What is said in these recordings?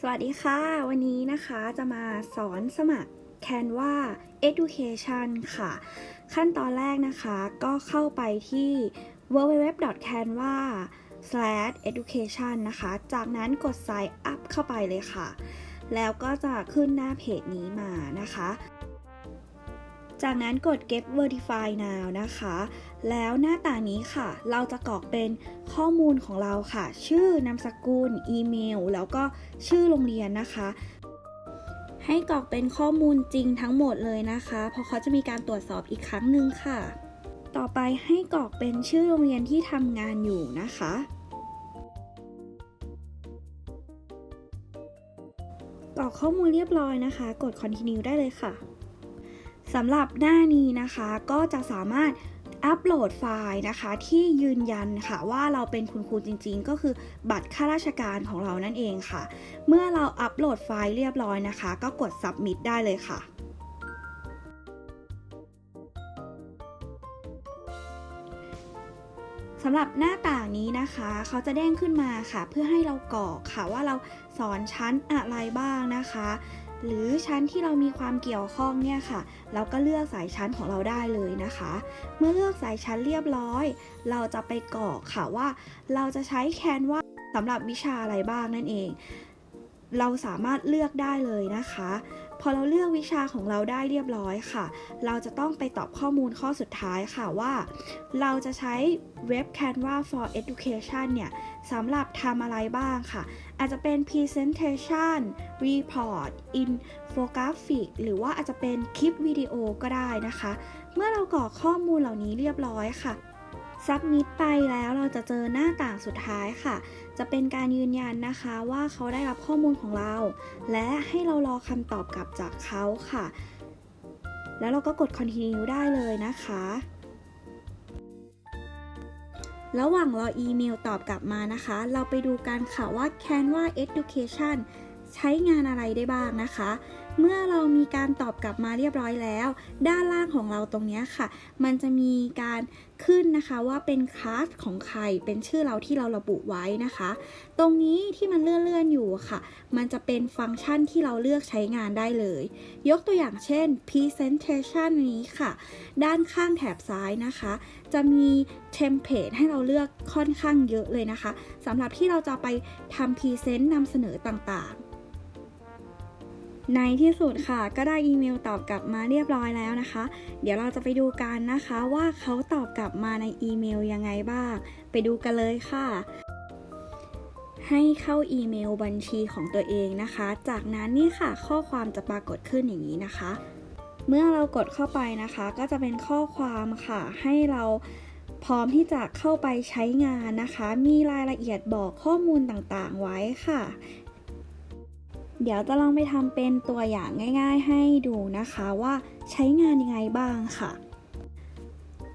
สวัสดีค่ะ วันนี้นะคะจะมาสอนสมัคร Canva Education ค่ะ ขั้นตอนแรกนะคะก็เข้าไปที่ www.canva/education นะคะ จากนั้นกด sign up เข้าไปเลยค่ะ แล้วก็จะขึ้นหน้าเพจนี้มานะคะ จากนั้นกด get verify now นะคะ แล้วหน้าต่างนี้ค่ะ เราจะกรอกเป็นข้อมูลของเราค่ะ ชื่อนามสกุล อีเมล แล้วก็ชื่อโรงเรียนนะคะ ให้กรอกเป็นข้อมูลจริงทั้งหมดเลยนะคะ เพราะเขาจะมีการตรวจสอบอีกครั้งหนึ่งค่ะ ต่อไปให้กรอกเป็นชื่อโรงเรียนที่ทำงานอยู่นะคะกรอกข้อมูลเรียบร้อยนะคะ กด continue ได้เลยค่ะ สำหรับหน้านี้นะคะก็จะสามารถอัปโหลดไฟล์นะคะที่ยืนยันค่ะว่าเราเป็นคุณครูจริงๆ ก็คือบัตรข้าราชการของเรานั่นเองค่ะ เมื่อเราอัปโหลดไฟล์เรียบร้อยนะคะ ก็กด submit ได้เลยค่ะสำหรับหน้าต่างนี้นะคะ เขาจะเด้งขึ้นมาค่ะ เพื่อให้เรากรอกค่ะว่าเราสอนชั้นอะไรบ้างนะคะ หรือชั้นที่เรามีความเกี่ยวข้องเนี่ยค่ะ เราก็เลือกสายชั้นของเราได้เลยนะคะ เมื่อเลือกสายชั้นเรียบร้อย เราจะไปกรอกค่ะว่า เราจะใช้แคนว่าสำหรับวิชาอะไรบ้างนั่นเอง เราสามารถเลือกได้เลยนะคะ พอเราเลือกวิชาของเราได้เรียบร้อยค่ะ เราจะต้องไปตอบข้อมูลข้อสุดท้ายค่ะว่า เราจะใช้เว็บ Canva for Education เนี่ยสำหรับทำอะไรบ้างค่ะ อาจจะเป็น Presentation Report Infographic หรือว่าอาจจะเป็นคลิปวิดีโอก็ได้นะคะ เมื่อเรากรอกข้อมูลเหล่านี้เรียบร้อยค่ะ ซับมิดไปแล้วเราจะเจอหน้าต่างสุดท้ายค่ะ จะเป็นการยืนยันนะคะว่าเขาได้รับข้อมูลของเรา และให้เรารอคำตอบกลับจากเขาค่ะ แล้วเราก็กด continue ได้เลยนะคะระหว่างรออีเมลตอบกลับมานะคะ เราไปดูกันค่ะว่า Canva Education ใช้งานอะไรได้บ้างนะคะ เมื่อเรามีการตอบกลับมาเรียบร้อยแล้ว ด้านล่างของเราตรงนี้ค่ะ มันจะมีการขึ้นนะคะว่าเป็นคลาสของใครเป็นชื่อเราที่เราระบุไว้นะคะ ตรงนี้ที่มันเลื่อนๆอยู่ค่ะ มันจะเป็นฟังก์ชันที่เราเลือกใช้งานได้เลย ยกตัวอย่างเช่น presentation นี้ค่ะ ด้านข้างแถบซ้ายนะคะ จะมีเทมเพลตให้เราเลือกค่อนข้างเยอะเลยนะคะสำหรับที่เราจะไปทำพรีเซนต์นำเสนอต่างๆ ในที่สุดค่ะ ก็ได้อีเมลตอบกลับมาเรียบร้อยแล้วนะคะ เดี๋ยวเราจะไปดูกันนะคะว่าเขาตอบกลับมาในอีเมลยังไงบ้าง ไปดูกันเลยค่ะ ให้เข้าอีเมลบัญชีของตัวเองนะคะ จากนั้นนี่ค่ะ ข้อความจะปรากฏขึ้นอย่างนี้นะคะ เมื่อเรากดเข้าไปนะคะ ก็จะเป็นข้อความค่ะ ให้เราพร้อมที่จะเข้าไปใช้งานนะคะ มีรายละเอียดบอกข้อมูลต่างๆไว้ค่ะ เดี๋ยวจะลองไปทำเป็นตัวอย่างง่าย ๆ ให้ดูนะคะว่าใช้งานยังไงบ้างค่ะ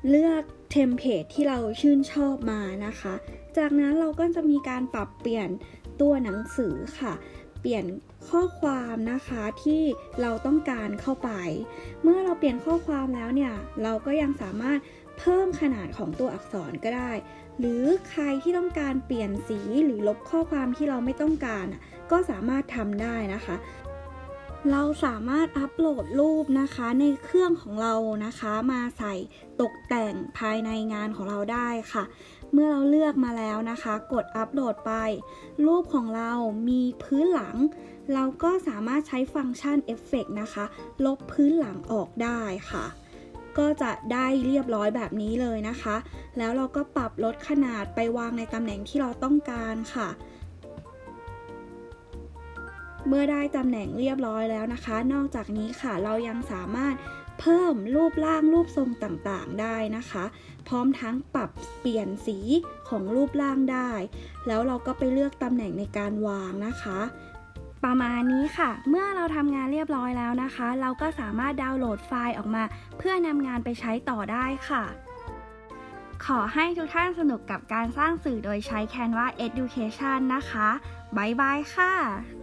เลือกเทมเพลตที่เราชื่นชอบมานะคะ จากนั้นเราก็จะมีการปรับเปลี่ยนตัวหนังสือค่ะ เปลี่ยนข้อความนะคะที่เราต้องการเข้าไป เมื่อเราเปลี่ยนข้อความแล้วเนี่ย เราก็ยังสามารถ เพิ่มขนาดของตัวอักษรก็ได้ หรือใครที่ต้องการเปลี่ยนสีหรือลบข้อความที่เราไม่ต้องการ ก็สามารถทำได้นะคะ เราสามารถอัปโหลดรูปนะคะในเครื่องของเรานะคะ มาใส่ตกแต่งภายในงานของเราได้ค่ะ เมื่อเราเลือกมาแล้วนะคะ กดอัปโหลดไป รูปของเรามีพื้นหลัง เราก็สามารถใช้ฟังก์ชันเอฟเฟกนะคะ ลบพื้นหลังออกได้ค่ะ ก็จะได้เรียบร้อยแบบนี้เลยนะคะ แล้วเราก็ปรับลดขนาดไปวางในตำแหน่งที่เราต้องการค่ะ เมื่อได้ตำแหน่งเรียบร้อยแล้วนะคะ นอกจากนี้ค่ะเรายังสามารถเพิ่มรูปร่างรูปทรงต่างๆได้นะคะ พร้อมทั้งปรับเปลี่ยนสีของรูปร่างได้ แล้วเราก็ไปเลือกตำแหน่งในการวางนะคะ ประมาณนี้ค่ะ เมื่อเราทำงานเรียบร้อยแล้วนะคะ เราก็สามารถดาวน์โหลดไฟล์ออกมา เพื่อนำงานไปใช้ต่อได้ค่ะ ขอให้ทุกท่านสนุกกับการสร้างสื่อโดยใช้ Canva Education นะคะ บ๊ายบายค่ะ